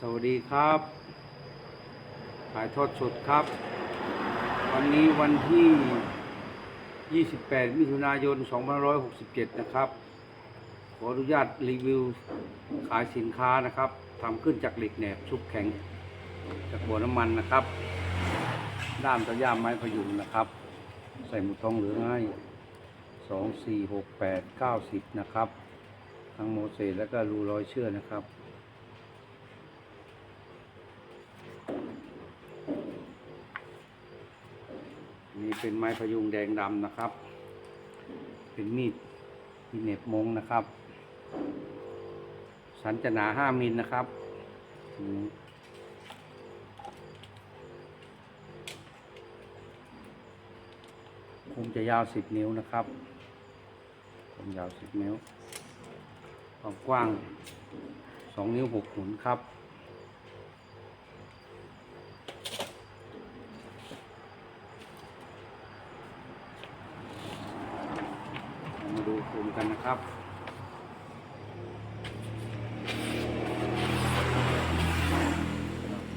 สวัสดีครับถ่ายทอดสดครับ วันนี้วันที่ 28 มิถุนายน 2567 นะครับ ขออนุญาตรีวิวขายสินค้านะครับทำขึ้นจากเหล็กแหนบชุบแข็ง จากบ่อน้ำมันนะครับ ด้ามตะย่ามไม้พยุงนะครับ ใส่หมุดทองเหลืองให้สองสี่หกแปดเก้าสิบนะครับ ทั้งโมเสสแล้วก็รูรอยเชื่อนะครับ เป็นไม้พยุงแดงดำนะครับ เป็นมีดมีเหน็บมงนะครับ สันจะหนาห้ามิลนะครับอืมคมจะยาวสิบนิ้วนะครับคมยาวสิบนิ้วความกว้างสองนิ้วหกหุนครับ เรามาดูคม กันนะครับ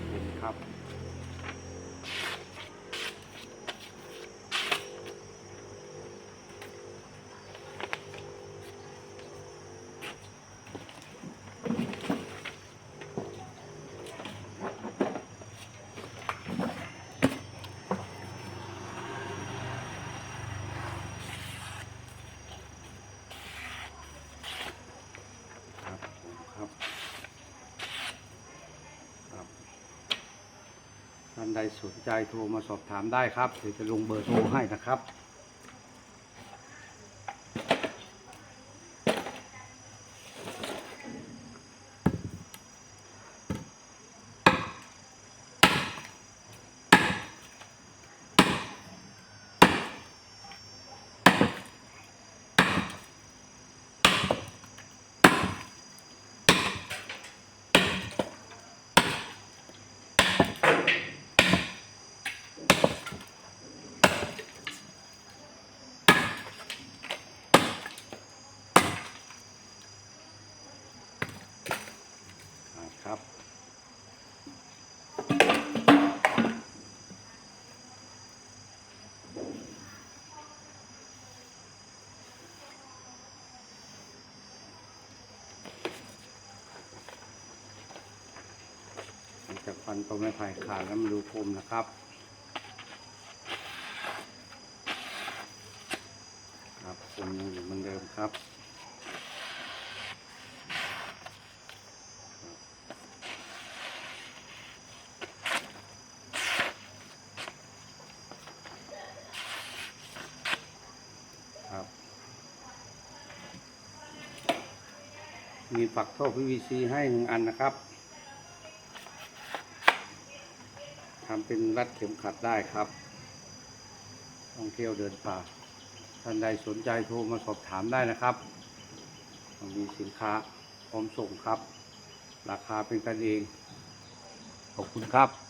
เห็นครับ ครับผมครับครับ ท่านใดสนใจโทรมาสอบถามได้ครับเดี๋ยวจะลงเบอร์โทรให้นะครับ จากฟันต้นไม้ไผ่ขาดแล้วมาดูคมนะครับครับคมยังอยู่เหมือนเดิมครับครับมีปักท่อ PVC ให้หนึ่งอันนะครับ ทำเป็นรัดเข็มขัดได้ครับ ท่องเที่ยวเดินป่า ท่านใดสนใจโทรมาสอบถามได้นะครับ มีสินค้าพร้อมส่งครับ ราคาเป็นกันเอง ขอบคุณครับ